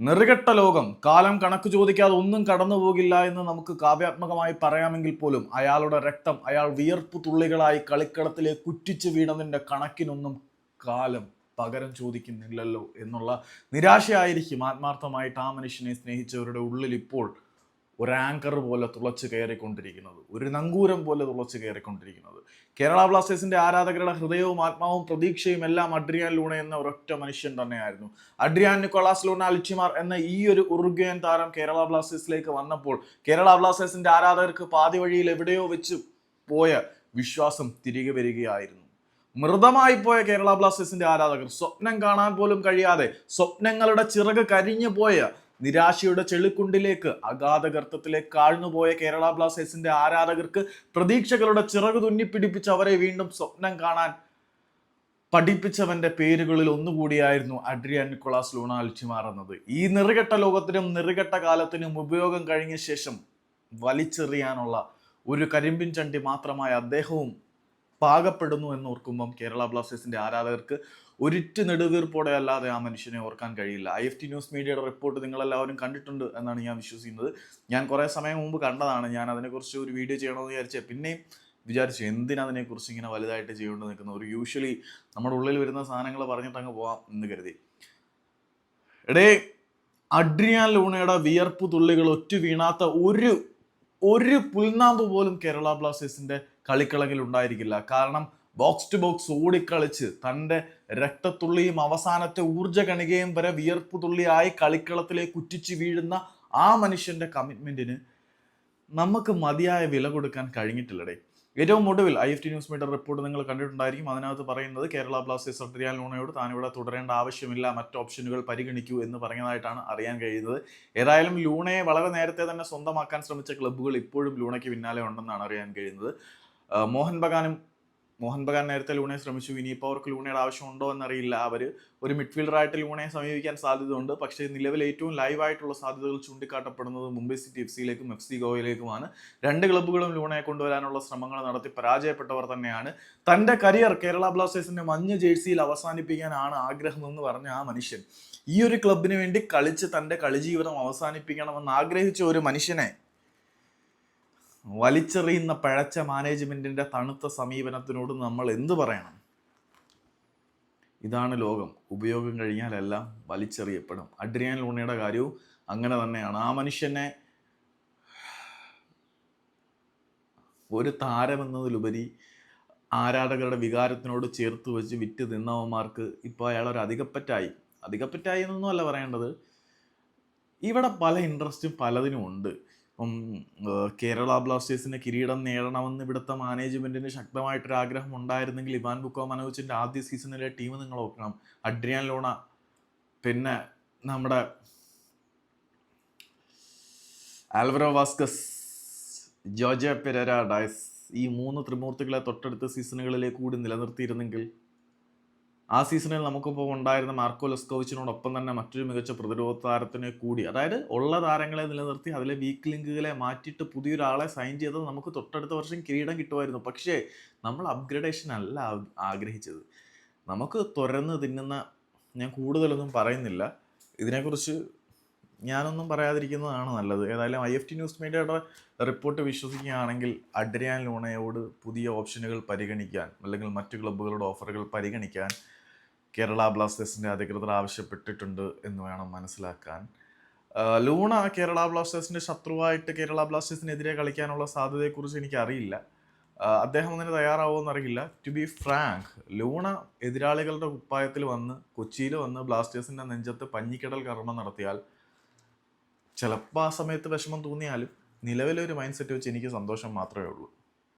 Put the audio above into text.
നെറുകെട്ട ലോകം കാലം കണക്ക് ചോദിക്കാതെ ഒന്നും കടന്നു പോകില്ല എന്ന് നമുക്ക് കാവ്യാത്മകമായി പറയാമെങ്കിൽ പോലും അയാളുടെ രക്തം അയാൾ വിയർപ്പ് തുള്ളികളായി കളിക്കളത്തിലെ കുറ്റിച്ചു വീണതിന്റെ കണക്കിനൊന്നും കാലം പകരം ചോദിക്കുന്നില്ലല്ലോ എന്നുള്ള നിരാശയായിരിക്കും ആത്മാർത്ഥമായിട്ട് ആ മനുഷ്യനെ സ്നേഹിച്ചവരുടെ ഉള്ളിൽ ഇപ്പോൾ ഒരു ആങ്കർ പോലെ തുളച്ച് കയറിക്കൊണ്ടിരിക്കുന്നത് ഒരു നങ്കൂരം പോലെ തുളച്ച് കയറിക്കൊണ്ടിരിക്കുന്നത്. കേരള ബ്ലാസ്റ്റേഴ്സിന്റെ ആരാധകരുടെ ഹൃദയവും ആത്മാവും പ്രതീക്ഷയും എല്ലാം അഡ്രിയാൻ ലൂണ എന്ന ഒരൊറ്റ മനുഷ്യൻ തന്നെയായിരുന്നു. അഡ്രിയാൻ നിക്കോളാസ് ലൂണ അലിച്ചിമാർ എന്ന ഈ ഒരു ഉറുഗ്വയൻ താരം കേരള ബ്ലാസ്റ്റേഴ്സിലേക്ക് വന്നപ്പോൾ കേരള ബ്ലാസ്റ്റേഴ്സിന്റെ ആരാധകർക്ക് പാതി വഴിയിൽ എവിടെയോ വെച്ച് പോയ വിശ്വാസം തിരികെ വരികയായിരുന്നു. മൃതമായി പോയ കേരള ബ്ലാസ്റ്റേഴ്സിന്റെ ആരാധകർ സ്വപ്നം കാണാൻ പോലും കഴിയാതെ സ്വപ്നങ്ങളുടെ ചിറക് കരിഞ്ഞു പോയ നിരാശയുടെ ചെളിക്കുണ്ടിലേക്ക് അഗാധ ഗർത്തത്തിലേക്ക് കേരള ബ്ലാസ്റ്റേഴ്സിന്റെ ആരാധകർക്ക് പ്രതീക്ഷകളുടെ ചിറക് തുന്നിപ്പിടിപ്പിച്ച് അവരെ വീണ്ടും സ്വപ്നം കാണാൻ പഠിപ്പിച്ചവന്റെ പേരുകളിൽ ഒന്നുകൂടിയായിരുന്നു അഡ്രിയൻ നിക്കോളാസ് ലൂണ അൽച്ചിമാറുന്നത് ഈ നെറുകെട്ട ലോകത്തിനും നെറുകെട്ട കാലത്തിനും ഉപയോഗം കഴിഞ്ഞ ശേഷം വലിച്ചെറിയാനുള്ള ഒരു കരിമ്പിൻ ചണ്ടി മാത്രമായ അദ്ദേഹവും പാകപ്പെടുന്നു എന്ന് ഓർക്കുമ്പം കേരള ബ്ലാസ്റ്റേഴ്സിന്റെ ആരാധകർക്ക് ഒരിറ്റ് നെടുവീർപ്പോടെ അല്ലാതെ ആ മനുഷ്യനെ ഓർക്കാൻ കഴിയില്ല. ഐ എഫ് ടി ന്യൂസ് മീഡിയയുടെ റിപ്പോർട്ട് നിങ്ങളെല്ലാവരും കണ്ടിട്ടുണ്ട് എന്നാണ് ഞാൻ വിശ്വസിക്കുന്നത്. ഞാൻ കുറേ സമയം മുമ്പ് കണ്ടതാണ്. ഞാൻ അതിനെക്കുറിച്ച് ഒരു വീഡിയോ ചെയ്യണമെന്ന് വിചാരിച്ചത് പിന്നെയും വിചാരിച്ചു എന്തിനതിനെക്കുറിച്ച് ഇങ്ങനെ വലുതായിട്ട് ചെയ്യേണ്ടി നിൽക്കുന്നത്? ഒരു യൂഷ്വലി നമ്മുടെ ഉള്ളിൽ വരുന്ന സാധനങ്ങൾ പറഞ്ഞിട്ട് അങ്ങ് പോവാം എന്ന് കരുതി. എടേ അഡ്രിയാൻ ലൂണയുടെ വിയർപ്പ് തുള്ളികൾ ഒറ്റ വീണാത്ത ഒരു ഒരു പുൽനാമ്പ് പോലും കേരള ബ്ലാസ്റ്റേഴ്സിന്റെ കളിക്കളകിൽ ഉണ്ടായിരിക്കില്ല. കാരണം ബോക്സ് ടു ബോക്സ് ഓടിക്കളിച്ച് തന്റെ രക്തത്തുള്ളിയും അവസാനത്തെ ഊർജ കണികയും വരെ വിയർപ്പ് തുള്ളിയായി കളിക്കളത്തിലേക്ക് കുറ്റിച്ച് വീഴുന്ന ആ മനുഷ്യന്റെ കമ്മിറ്റ്മെന്റിന് നമുക്ക് മതിയായ വില കൊടുക്കാൻ കഴിഞ്ഞിട്ടില്ലടേ. ഏറ്റവും ഒടുവിൽ I F T news media report നിങ്ങൾ കണ്ടിട്ടുണ്ടായിരിക്കും. അതിനകത്ത് പറയുന്നത് കേരള ബ്ലാസ്റ്റേഴ്സ് അഡ്രിയാൽ ലോണയോട് താനിവിടെ തുടരേണ്ട ആവശ്യമില്ല. മറ്റ് ഓപ്ഷനുകൾ പരിഗണിക്കൂ എന്ന് പറഞ്ഞതായിട്ടാണ് അറിയാൻ കഴിയുന്നത്. ഏതായാലും ലൂണയെ വളരെ നേരത്തെ തന്നെ സ്വന്തമാക്കാൻ ശ്രമിച്ച ക്ലബ്ബുകൾ ഇപ്പോഴും ലൂണയ്ക്ക് പിന്നാലെ ഉണ്ടെന്നാണ് അറിയാൻ കഴിയുന്നത്. മോഹൻ ബഗാനും മോഹൻ ബഗാൻ നേരത്തെ ലൂണയെ ശ്രമിച്ചു. ഇനിയിപ്പോൾ അവർക്ക് ലൂണയുടെ ആവശ്യമുണ്ടോ എന്നറിയില്ല. അവർ ഒരു മിഡ്ഫീൽഡറായിട്ട് ലൂണയെ സമീപിക്കാൻ സാധ്യതയുണ്ട്. പക്ഷേ നിലവിൽ ഏറ്റവും ലൈവ് ആയിട്ടുള്ള സാധ്യതകൾ ചൂണ്ടിക്കാട്ടപ്പെടുന്നത് മുംബൈ സിറ്റി എഫ് സിയിലേക്കും എഫ് സി ഗോവയിലേക്കുമാണ്. രണ്ട് ക്ലബ്ബുകളും ലൂണയെ കൊണ്ടുവരാനുള്ള ശ്രമങ്ങൾ നടത്തി പരാജയപ്പെട്ടവർ തന്നെയാണ്. തന്റെ കരിയർ കേരള ബ്ലാസ്റ്റേഴ്സിന്റെ മഞ്ഞ ജേഴ്സിയിൽ അവസാനിപ്പിക്കാനാണ് ആഗ്രഹമെന്ന് പറഞ്ഞ ആ മനുഷ്യൻ. ഈ ഒരു ക്ലബിന് വേണ്ടി കളിച്ച് തന്റെ കളിജീവിതം അവസാനിപ്പിക്കണമെന്ന് ആഗ്രഹിച്ച ഒരു മനുഷ്യനെ വലിച്ചെറിയുന്ന പഴച്ച മാനേജ്മെന്റിന്റെ തണുത്ത സമീപനത്തിനോട് നമ്മൾ എന്ത് പറയണം? ഇതാണ് ലോകം. ഉപയോഗം കഴിഞ്ഞാൽ എല്ലാം വലിച്ചെറിയപ്പെടും. അഡ്രിയാൻ ലൂണയുടെ കാര്യവും അങ്ങനെ തന്നെയാണ്. ആ മനുഷ്യനെ ഒരു താരമെന്നതിലുപരി ആരാധകരുടെ വികാരത്തിനോട് ചേർത്ത് വെച്ച് വിറ്റ് നിന്നവന്മാർക്ക് ഇപ്പോൾ അയാൾ ഒരു അധികപ്പറ്റായി. അധികപ്പറ്റായി എന്നൊന്നും അല്ല പറയേണ്ടത്. ഇവിടെ പല ഇൻട്രസ്റ്റും പലതിനും ഉണ്ട്. ഇപ്പം കേരള ബ്ലാസ്റ്റേഴ്സിന് കിരീടം നേടണമെന്ന് ഇവിടുത്തെ മാനേജ്മെന്റിന് ശക്തമായിട്ടൊരു ആഗ്രഹം ഉണ്ടായിരുന്നെങ്കിൽ ഇവാൻ ബുക്കോ മനോജിന്റെ ആദ്യ സീസണിലെ ടീം നിങ്ങൾ നോക്കണം അഡ്രിയാൻ ലോണ പിന്നെ നമ്മുടെ Alvaro Vazquez Jorge Pereyra Diaz ഈ മൂന്ന് ത്രിമൂർത്തികളെ തൊട്ടടുത്ത സീസണുകളിലേക്ക് കൂടി നിലനിർത്തിയിരുന്നെങ്കിൽ ആ സീസണിൽ നമുക്കിപ്പോൾ ഉണ്ടായിരുന്ന മാർക്കോ ലെസ്കോവിച്ചിനോടൊപ്പം തന്നെ മറ്റൊരു മികച്ച പ്രതിരോധ താരത്തിനെ കൂടി അതായത് ഉള്ള താരങ്ങളെ നിലനിർത്തി അതിലെ വീക്ക് ലിങ്കുകളെ മാറ്റിയിട്ട് പുതിയൊരാളെ സൈൻ ചെയ്തത് നമുക്ക് തൊട്ടടുത്ത വർഷം കിരീടം കിട്ടുമായിരുന്നു. പക്ഷേ നമ്മൾ അപ്ഗ്രഡേഷൻ അല്ല ആഗ്രഹിച്ചത്. നമുക്ക് തുറന്ന് തിന്നുന്ന ഞാൻ കൂടുതലൊന്നും പറയുന്നില്ല. ഇതിനെക്കുറിച്ച് ഞാനൊന്നും പറയാതിരിക്കുന്നതാണ് നല്ലത്. ഏതായാലും ഐ എഫ് ടി ന്യൂസ് മീഡിയയുടെ റിപ്പോർട്ട് വിശ്വസിക്കുകയാണെങ്കിൽ അഡ്രിയാൻ ലോണയോട് പുതിയ ഓപ്ഷനുകൾ പരിഗണിക്കാൻ അല്ലെങ്കിൽ മറ്റു ക്ലബ്ബുകളുടെ ഓഫറുകൾ പരിഗണിക്കാൻ കേരള ബ്ലാസ്റ്റേഴ്സിന്റെ അധികൃതർ ആവശ്യപ്പെട്ടിട്ടുണ്ട് എന്ന് വേണം മനസ്സിലാക്കാൻ. ലൂണ കേരള ബ്ലാസ്റ്റേഴ്സിന്റെ ശത്രുവായിട്ട് കേരള ബ്ലാസ്റ്റേഴ്സിനെതിരെ കളിക്കാനുള്ള സാധ്യതയെക്കുറിച്ച് എനിക്കറിയില്ല. അദ്ദേഹം അതിന് തയ്യാറാവുമെന്ന് അറിയില്ല. ടു ബി ഫ്രാങ്ക് ലൂണ എതിരാളികളുടെ കുപ്പായത്തിൽ വന്ന് കൊച്ചിയിൽ വന്ന് ബ്ലാസ്റ്റേഴ്സിന്റെ നെഞ്ചത്ത് പഞ്ഞിക്കടൽ കർമ്മം നടത്തിയാൽ ചിലപ്പോൾ ആ സമയത്ത് വിഷമം തോന്നിയാലും നിലവിലെ ഒരു മൈൻഡ് സെറ്റ് വെച്ച് എനിക്ക് സന്തോഷം മാത്രമേ ഉള്ളൂ.